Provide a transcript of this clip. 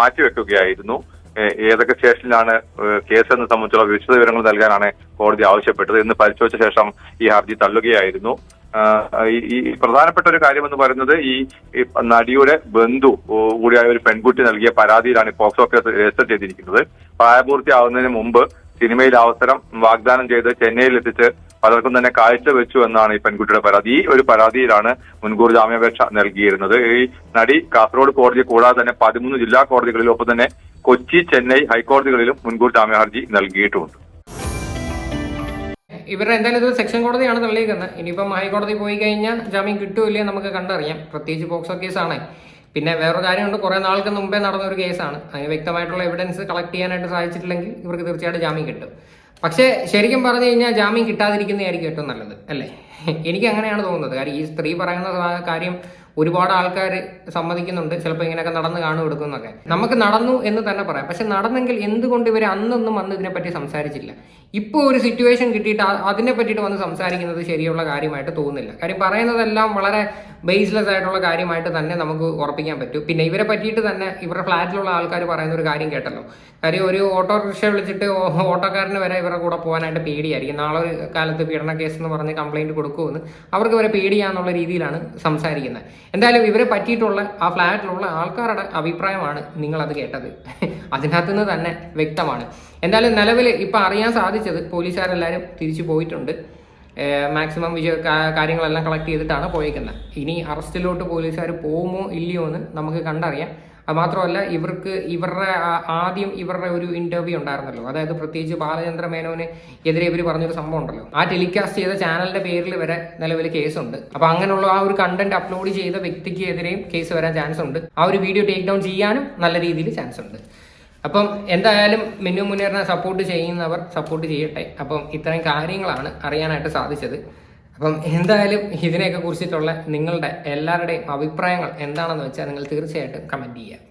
മാറ്റിവെക്കുകയായിരുന്നു. ഏതൊക്കെ സ്റ്റേഷനിലാണ് കേസ് എന്ന് സംബന്ധിച്ചുള്ള വിശദ വിവരങ്ങൾ നൽകാനാണ് കോടതി ആവശ്യപ്പെട്ടത് എന്ന് പരിശോധിച്ച ശേഷം ഈ ഹർജി തള്ളുകയായിരുന്നു. ഈ പ്രധാനപ്പെട്ട ഒരു കാര്യം എന്ന് പറയുന്നത് ഈ നടിയുടെ ബന്ധു കൂടിയായ ഒരു പെൺകുട്ടി നൽകിയ പരാതിയിലാണ് പോക്സോ കേസ് രജിസ്റ്റർ ചെയ്തിരിക്കുന്നത്. പ്രായപൂർത്തിയാവുന്നതിന് മുമ്പ് സിനിമയിൽ അവസരം വാഗ്ദാനം ചെയ്ത് ചെന്നൈയിൽ എത്തിച്ച് പലർക്കും തന്നെ കാഴ്ച വെച്ചു എന്നാണ് ഈ പെൺകുട്ടിയുടെ പരാതി. ഈ ഒരു പരാതിയിലാണ് മുൻകൂർ ജാമ്യാപേക്ഷ നൽകിയിരുന്നത്. ഈ നടി കാസർഗോഡ് കോടതി കൂടാതെ തന്നെ പതിമൂന്ന് ജില്ലാ കോടതികളിലും ഒപ്പം തന്നെ കൊച്ചി ചെന്നൈ ഹൈക്കോടതികളിലും മുൻകൂർ ജാമ്യഹർജി നൽകിയിട്ടുണ്ട്. ഇവരുടെ എന്തായാലും ഇത് സെക്ഷൻ കോടതിയാണ് തള്ളിയിരിക്കുന്നത് ഇനിയിപ്പം ഹൈക്കോടതി പോയി കഴിഞ്ഞാൽ ജാമ്യം കിട്ടൂല്ലേ നമുക്ക് കണ്ടറിയാം. പ്രത്യേകിച്ച് പോക്സോ കേസാണ്. പിന്നെ വേറൊരു കാര്യമുണ്ട്. കുറേ നാൾക്ക് മുമ്പേ നടന്ന ഒരു കേസാണ്. അതിന് വ്യക്തമായിട്ടുള്ള എവിഡൻസ് കളക്ട് ചെയ്യാനായിട്ട് സാധിച്ചിട്ടില്ലെങ്കിൽ ഇവർക്ക് തീർച്ചയായിട്ടും ജാമ്യം കിട്ടും. പക്ഷേ ശരിക്കും പറഞ്ഞു കഴിഞ്ഞാൽ ജാമ്യം കിട്ടാതിരിക്കുന്നതായിരിക്കും ഏറ്റവും നല്ലത് അല്ലേ? എനിക്ക് അങ്ങനെയാണ് തോന്നുന്നത്. കാര്യം ഈ സ്ത്രീ പറയുന്ന കാര്യം ഒരുപാട് ആൾക്കാർ സമ്മതിക്കുന്നുണ്ട് ചിലപ്പോൾ ഇങ്ങനെയൊക്കെ നടന്ന് കാണു കൊടുക്കുന്നൊക്കെ നമുക്ക് നടന്നു എന്ന് തന്നെ പറയാം. പക്ഷെ നടന്നെങ്കിൽ എന്തുകൊണ്ട് ഇവർ അന്നൊന്നും വന്ന് ഇതിനെപ്പറ്റി സംസാരിച്ചില്ല? ഇപ്പോൾ ഒരു സിറ്റുവേഷൻ കിട്ടിയിട്ട് അതിനെ പറ്റിയിട്ട് വന്ന് സംസാരിക്കുന്നത് ശരിയുള്ള കാര്യമായിട്ട് തോന്നുന്നില്ല. കാര്യം പറയുന്നതെല്ലാം വളരെ ബേസ്ലെസ് ആയിട്ടുള്ള കാര്യമായിട്ട് തന്നെ നമുക്ക് ഉറപ്പിക്കാൻ പറ്റും. പിന്നെ ഇവരെ പറ്റിയിട്ട് തന്നെ ഇവരുടെ ഫ്ലാറ്റിലുള്ള ആൾക്കാർ പറയുന്ന ഒരു കാര്യം കേട്ടല്ലോ. കാര്യം ഒരു ഓട്ടോറിക്ഷ വിളിച്ചിട്ട് ഓട്ടോക്കാരന് വരെ ഇവരുടെ കൂടെ പോകാനായിട്ട് പേടിയായിരിക്കും. നാളെ ഒരു കാലത്ത് പീഡന കേസ് എന്ന് പറഞ്ഞ് കംപ്ലൈന്റ് കൊടുക്കുമെന്ന് അവർക്ക് വരെ പേടിയാന്നുള്ള രീതിയിലാണ് സംസാരിക്കുന്നത്. എന്തായാലും ഇവരെ പറ്റിയിട്ടുള്ള ആ ഫ്ലാറ്റിലുള്ള ആൾക്കാരുടെ അഭിപ്രായമാണ് നിങ്ങൾ അത് കേട്ടത്. അതിനകത്തു നിന്ന് തന്നെ വ്യക്തമാണ്. എന്തായാലും നിലവിൽ ഇപ്പം അറിയാൻ സാധിച്ചത് പോലീസുകാരെല്ലാവരും തിരിച്ചു പോയിട്ടുണ്ട്. മാക്സിമം വിജയ കാര്യങ്ങളെല്ലാം കളക്ട് ചെയ്തിട്ടാണ് പോയേക്കുന്നത്. ഇനി അറസ്റ്റിലോട്ട് പോലീസുകാർ പോകുമോ ഇല്ലയോ എന്ന് നമുക്ക് കണ്ടറിയാം. മാത്രമല്ല ഇവർക്ക് ഇവരുടെ ആദ്യം ഇവരുടെ ഒരു ഇന്റർവ്യൂ ഉണ്ടായിരുന്നല്ലോ. അതായത് പ്രത്യേകിച്ച് ബാലചന്ദ്ര മേനോന് എതിരെ ഇവർ പറഞ്ഞൊരു സംഭവം ഉണ്ടല്ലോ. ആ ടെലികാസ്റ്റ് ചെയ്ത ചാനലിന്റെ പേരിൽ വരെ നിലവിൽ കേസുണ്ട്. അപ്പൊ അങ്ങനെയുള്ള ആ ഒരു കണ്ടന്റ് അപ്ലോഡ് ചെയ്ത വ്യക്തിക്ക് എതിരെയും കേസ് വരാൻ ചാൻസ് ഉണ്ട്. ആ ഒരു വീഡിയോ ടേക്ക് ഡൗൺ ചെയ്യാനും നല്ല രീതിയിൽ ചാൻസ് ഉണ്ട്. അപ്പം എന്തായാലും മിന്നു മുന്നേറിനെ സപ്പോർട്ട് ചെയ്യുന്നവർ സപ്പോർട്ട് ചെയ്യട്ടെ. അപ്പം ഇത്രയും കാര്യങ്ങളാണ് അറിയാനായിട്ട് സാധിച്ചത്. അപ്പം എന്തായാലും ഇതിനെയൊക്കെ കുറിച്ചിട്ടുള്ള നിങ്ങളുടെ എല്ലാവരുടെയും അഭിപ്രായങ്ങൾ എന്താണെന്ന് വെച്ചാൽ നിങ്ങൾ തീർച്ചയായിട്ടും കമന്റ് ചെയ്യുക.